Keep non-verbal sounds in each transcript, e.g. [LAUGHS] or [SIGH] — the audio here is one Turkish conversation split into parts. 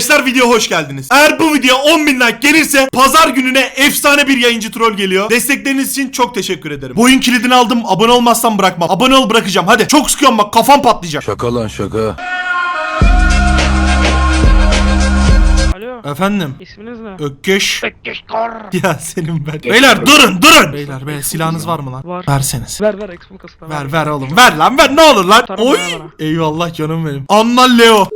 Arkadaşlar video hoş geldiniz. Eğer bu video 10 bin like gelirse pazar gününe efsane bir yayıncı troll geliyor. Destekleriniz için çok teşekkür ederim. Bu oyun kilidini aldım. Abone olmazsam bırakmam. Abone ol bırakacağım. Hadi. Çok sıkıyorum bak kafam patlayacak. Şaka lan şaka. Alo. Efendim. İsminiz ne? Ökkeş. Bekkeş kar. [LAUGHS] Ya senin ben. Beyler durun durun. Beyler be silahınız var mı lan? Var. Verseniz. Ver ver expo kasına Ver ver oğlum ver lan ver ne olur lan. Tarım Oy. Eyvallah canım benim. Anla Leo.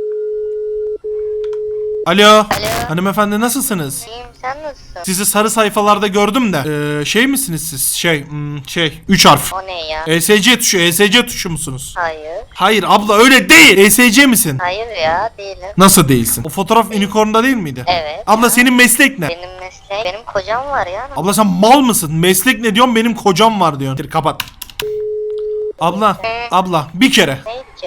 Alo. Alo. Hanımefendi nasılsınız? İyiyim sen nasılsın? Sizi sarı sayfalarda gördüm de. Ee, şey misiniz siz? Şey, hmm, şey, 3 harf. O ne ya? ESC tuşu, ESC tuşu musunuz? Hayır. Hayır abla öyle değil. ESC misin? Hayır ya değilim. Nasıl değilsin? O fotoğraf unicorn'da değil miydi? Evet. Abla senin meslek ne? Benim mesleğim. Benim kocam var ya. Abla sen mal mısın? Meslek ne diyorsun? Benim kocam var diyorsun. Kapat. Abla, abla bir kere.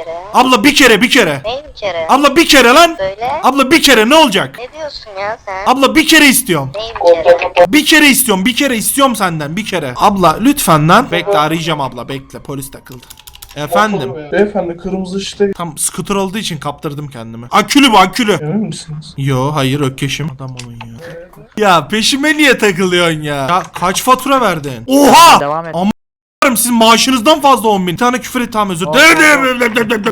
Kere? Abla bir kere, bir kere. Ne bir kere? Abla bir kere lan. Söyle. Abla bir kere ne olacak? Ne diyorsun ya sen? Abla bir kere istiyorum. Ne bir kere? Bir kere istiyorum, bir kere istiyorum senden, bir kere. Abla lütfen lan. Bekle arayacağım abla, bekle. Polis takıldı. Efendim. Beyefendi kırmızı ışıkta Tam scooter olduğu için kaptırdım kendimi. Akülü bu akülü. emin misiniz? Yo hayır ökkeşim. Adam olun ya. Ya peşime niye takılıyorsun ya? Ya kaç fatura verdin? Oha! Devam et. Ama sizin maaşınızdan fazla 10 bin. Bir tane küfür et tamam özür dilerim.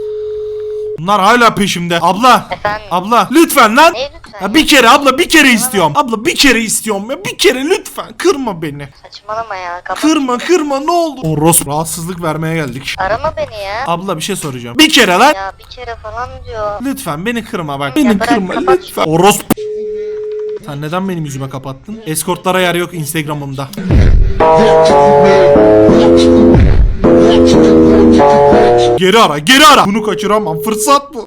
Bunlar hala peşimde. Abla. Efendim? Abla lütfen lan. Ne lütfen? Ya bir kere abla bir kere istiyorum. Abla bir kere istiyorum ya bir kere lütfen kırma beni. Saçmalama ya. Kapat. Kırma kırma ne olur. Oros rahatsızlık vermeye geldik. Arama beni ya. Abla bir şey soracağım. Bir kere lan. Ya bir kere falan diyor. Lütfen beni kırma bak. Ya Beni bırak, kırma kapat. lütfen. Oros Sen neden benim yüzüme kapattın? Eskortlara yer yok Instagram'ımda. Geri ara, geri ara. Bunu kaçıramam. Fırsat bu.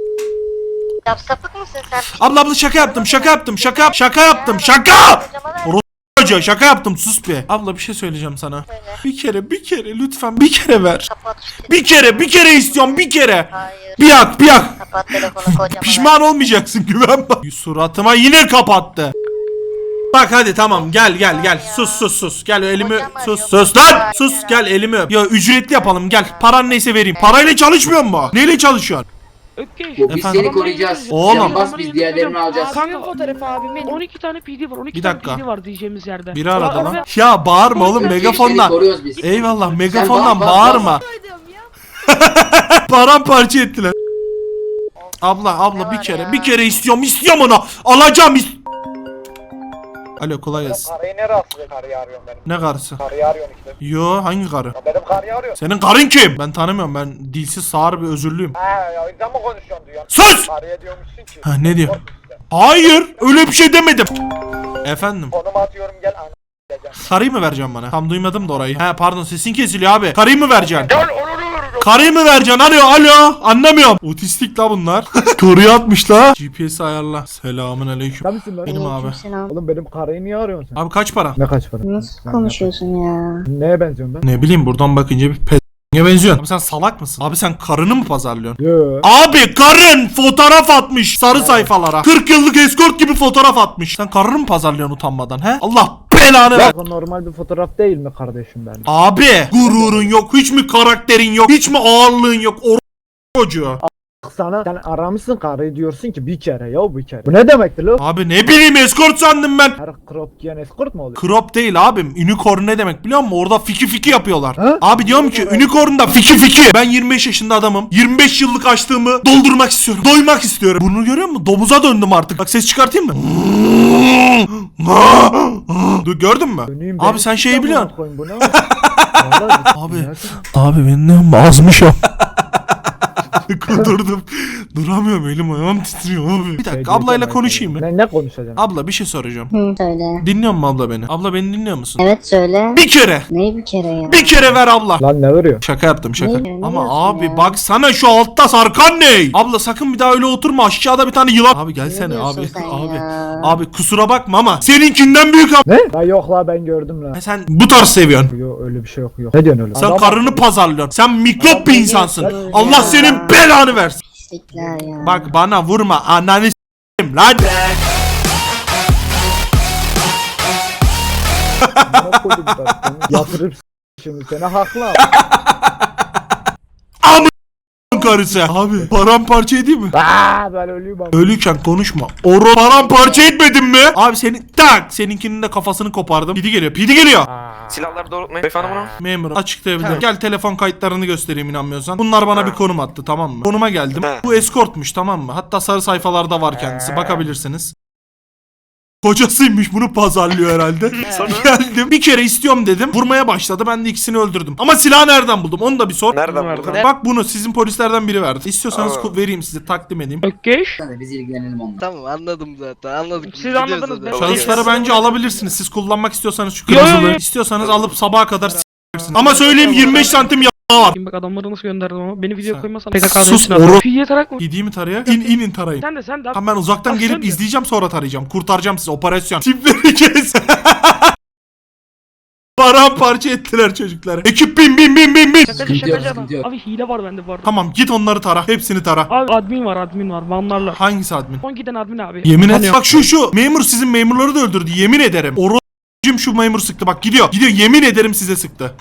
Ya sapık mısın sen? Abla abla şaka yaptım, şaka yaptım, şaka şaka yaptım, şaka. Oros Hoca şaka yaptım sus be. Abla bir şey söyleyeceğim sana. Söyle. Bir kere, bir kere lütfen bir kere ver. Kapat Bir kere, bir kere istiyorum, bir kere. Hayır. Bir yak, bir yak. Kapat telefonu kocama ver. Pişman olmayacaksın güven bana. Suratıma yine kapattı. Bak hadi tamam gel gel gel sus sus sus gel elimi Hocam sus arıyor. sus lan sus gel elimi öp. Ya ücretli yapalım gel paran neyse vereyim. Parayla çalışmıyor mu? Neyle çalışıyorsun? Bu biz Efendim? seni koruyacağız. Oğlum. Bas biz diğerlerini alacağız. Kanka fotoğrafı abim 12 tane PD var. 12 Bir tane dakika. PD var diyeceğimiz yerde. Biri aradı Aa, lan. Ya bağırma oğlum Seni megafondan. koruyoruz biz. Eyvallah megafondan bağırma. [LAUGHS] Paramparça ettiler. Abla abla Ne bir kere ya? bir kere istiyorum istiyorum onu. Alacağım is Alo kolay gelsin. Karıyı ne rahatsız ediyor? Karıyı arıyorum benim. Ne karısı? Karıyı arıyorsun işte. Yo hangi karı? Ya benim karıyı arıyor. Senin karın kim? Ben tanımıyorum ben dilsiz sağır bir özürlüyüm. He ya o yüzden mi konuşuyorsun diyorsun? Sus! Karıya diyormuşsun ki. Ha ne diyor? Hayır öyle bir şey demedim. Efendim Konumu atıyorum gel an diyeceğim. karıyı mı vereceğim bana? Tam duymadım da orayı. He pardon sesin kesiliyor abi. Karıyı mı vereceksin? Karıyı mı vereceksin? Alo alo anlamıyorum. Otistik la bunlar. [LAUGHS] Koruya atmış la. GPS ayarla. Selamun aleyküm. Tabii lan. Benim abi. Aleykümselam. Oğlum benim karıyı niye arıyorsun sen? Abi kaç para? Ne kaç para? Nasıl Sen konuşuyorsun ya? ne- Neye benziyorsun ben? Ne bileyim buradan bakınca bir pe... benziyorsun. Abi sen salak mısın? Abi sen karını mı pazarlıyorsun? Yo. Abi karın fotoğraf atmış sarı sayfalara. 40 yıllık eskort gibi fotoğraf atmış. Sen karını mı pazarlıyorsun utanmadan he? Allah belanı ver. Bu normal bir fotoğraf değil mi kardeşim ben? Abi gururun yok, hiç mi karakterin yok, hiç mi ağırlığın yok? O çocuğu. Sana sen aramışsın karıyı diyorsun ki bir kere ya bir kere. Bu ne demektir lo? Abi ne bileyim eskort sandım ben. Her crop giyen escort mu oluyor? Crop değil abim. Unicorn ne demek biliyor musun? Orada fiki fiki yapıyorlar. Ha? Abi diyorum ki unicorn'da fiki fiki. Ben 25 yaşında adamım. 25 yıllık açlığımı doldurmak istiyorum. Doymak istiyorum. Bunu görüyor musun? Domuza döndüm artık. Bak ses çıkartayım mı? Dur gördün mü? Döneyim Abi sen şeyi biliyorsun. koyayım bu ne? [LAUGHS] Abi. Gerçekten. Abi ben ne azmışım. [LAUGHS] Kudurdum. Duramıyorum elim ayağım titriyor abi. Bir Şey dakika ablayla diyeceğim konuşayım mı? Ne, ne konuşacaksın? Abla bir şey soracağım. Hı, söyle. Dinliyor musun abla beni? Abla beni dinliyor musun? Evet söyle. Bir kere. Neyi bir kere ya? Bir kere ver abla. Lan ne veriyor? Şaka yaptım şaka. Ne- ne Ama diyorsun abi ya? baksana şu altta sarkan ne? Abla sakın bir daha öyle oturma aşağıda bir tane yılan. Abi Ne gelsene diyorsun abi. sen Abi. ya? Abi kusura bakma ama seninkinden büyük abi. Ne? La yok la ben gördüm la. Sen bu tarz seviyorsun. Yok öyle bir şey yok yok. Ne diyorsun öyle? Sen Adam- karını pazarlıyorsun. Sen mikrop bir insansın. Allah senin belanı versin. Pislikler ya. Bak bana vurma ananı s**eyim lan. Yatırıp şimdi seni haklı abi. [LAUGHS] Karısı. Abi paramparça edeyim mi? Aa ben ölüyüm abi. Ölüyken konuşma. Oro paramparça etmedin mi? Abi senin tak seninkinin de kafasını kopardım. Pidi geliyor. Pidi geliyor. Silahları doğrultmayın. Beyefendi bunu. Memur açıklayabilirim. Gel telefon kayıtlarını göstereyim inanmıyorsan. Bunlar bana bir konum attı tamam mı? Konuma geldim. Ha. Bu eskortmuş tamam mı? Hatta sarı sayfalarda var kendisi. Bakabilirsiniz. Kocasıymış bunu pazarlıyor herhalde. [LAUGHS] Geldim. Bir kere istiyorum dedim. Vurmaya başladı. Ben de ikisini öldürdüm. Ama silahı nereden buldum? Onu da bir sor. Nereden buldun? Bak bunu sizin polislerden biri verdi. İstiyorsanız Aa. ku- vereyim size takdim edeyim. Ökkeş. Biz ilgilenelim onunla. Tamam anladım zaten anladık. Siz Biliyoruz anladınız, zaten. Şahısları bence alabilirsiniz. Siz kullanmak istiyorsanız şu Yo, yo, kırmızılı. yo. İstiyorsanız alıp sabaha kadar s**ersiniz. Ama söyleyeyim 25 santim var. Bak adamları nasıl gönderdim ama beni Sen- video koymasan Sus, PKK'da oru- Fiye tarak mı? Gideyim mi taraya? İn inin tarayın. Sen de sen de. Ha ben uzaktan Bak gelip sen izleyeceğim sonra tarayacağım. Kurtaracağım sizi operasyon. [LAUGHS] Tipleri kes. [LAUGHS] Paramparça ettiler çocukları. Ekip bin bin bin bin bin. Şakacı Sıkıntı yok, şakacı adam. sıkıntı yok. Abi hile var bende bu arada. Tamam git onları tara. Hepsini tara. Abi admin var admin var vanlarla. Hangisi admin? Son giden admin abi. Yemin et. Tanıyor. Bak şu şu. Memur sizin memurları da öldürdü. Yemin ederim. Orocum şu memur sıktı. Bak gidiyor. Gidiyor. Yemin ederim size sıktı.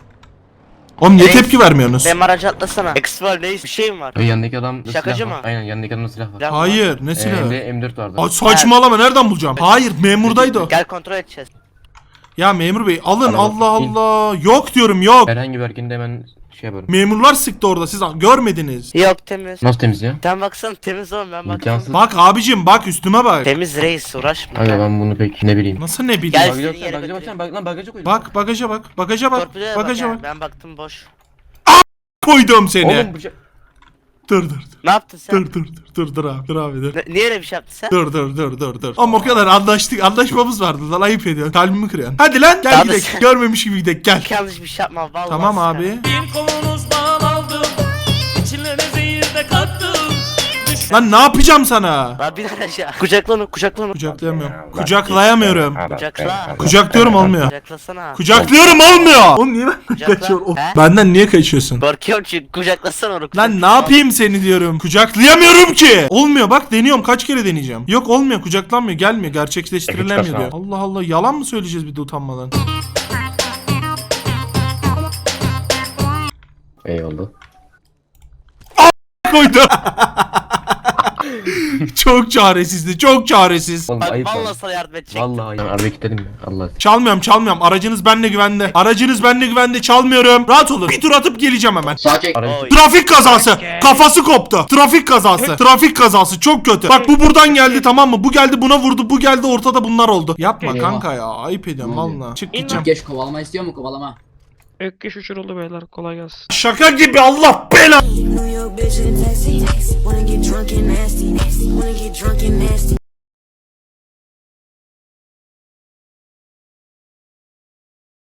Oğlum niye Reis, tepki vermiyorsunuz? Benim aracı atlasana. X-Var ne bir şey mi var? O yanındaki adam Şakacı silah var. mı? Aynen yanındaki adamda silah var. Silah Hayır. Ne Ee, silahı? hem de M4 vardı. Ay saçmalama nereden bulacağım? Hayır memurdaydı o. Gel kontrol edeceğiz. Ya memur bey alın Tamam, Allah in. Allah. Yok diyorum yok. Herhangi bir erkeğinde hemen şey yaparım. Memurlar sıktı orada siz görmediniz. Yok temiz. Nasıl temiz ya? Sen baksana temiz oğlum ben baktım. İmkansız. Bak abicim bak üstüme bak. Temiz reis uğraşma. Aga ben bunu pek ne bileyim. Nasıl ne bileyim. Gel. Bak, Bagaja yere bagaja baksana bak lan bagaja koydum. Bak bagaja bak. Bagaja bak. Torpidoya bak Bagaja bak. Ben baktım boş. Koydum seni. Oğlum şey... Dur dur dur. Ne yaptın sen? Dur dur dur dur dur abi dur abi dur. Niye öyle bir şey yaptın sen? Dur dur dur dur dur. Ama o kadar anlaştık. Anlaşmamız vardı lan ayıp ediyorsun. Kalbimi kırıyorsun. Hadi lan gel da gidelim. sen- Görmemiş gibi gidelim gel. Yanlış bir şey yapma vallahi. Tamam abi. Kolunuzdan aldım Lan ne yapacağım sana? Lan bir aşağı. Kucakla onu kucakla onu. Kucaklayamıyorum. Kucaklayamıyorum. Kucakla. Kucaklıyorum olmuyor. Kucaklasana. Kucaklıyorum olmuyor. Oğlum niye benden Kucakla. kaçıyorsun? He? Benden niye kaçıyorsun? Korkuyorum çünkü kucaklasana onu. Lan ne yapayım seni diyorum. Kucaklayamıyorum ki. Olmuyor bak deniyorum kaç kere deneyeceğim. Yok olmuyor kucaklanmıyor gelmiyor gerçekleştirilemiyor diyor. Allah Allah yalan mı söyleyeceğiz bir de utanmadan. Eyvallah. Koydu. [LAUGHS] [LAUGHS] çok çaresizdi çok çaresiz. Oğlum ayıp lan. sana yardım edecek. Vallahi yani araba kilitledim ya. Allah. Çalmıyorum çalmıyorum aracınız benle güvende. Aracınız benle güvende çalmıyorum. Rahat olun bir tur atıp geleceğim hemen. Araba Oy. Trafik kazası. Kafası koptu. Trafik kazası. Trafik kazası çok kötü. Bak bu buradan geldi tamam mı? Bu geldi buna vurdu. Bu geldi ortada bunlar oldu. Yapma Eyvah. kanka ya. Ayıp ediyorum valla. Çık gideceğim. Geç kovalama istiyor mu kovalama? Ökkeş uçuruldu beyler kolay gelsin. Şaka gibi Allah bela.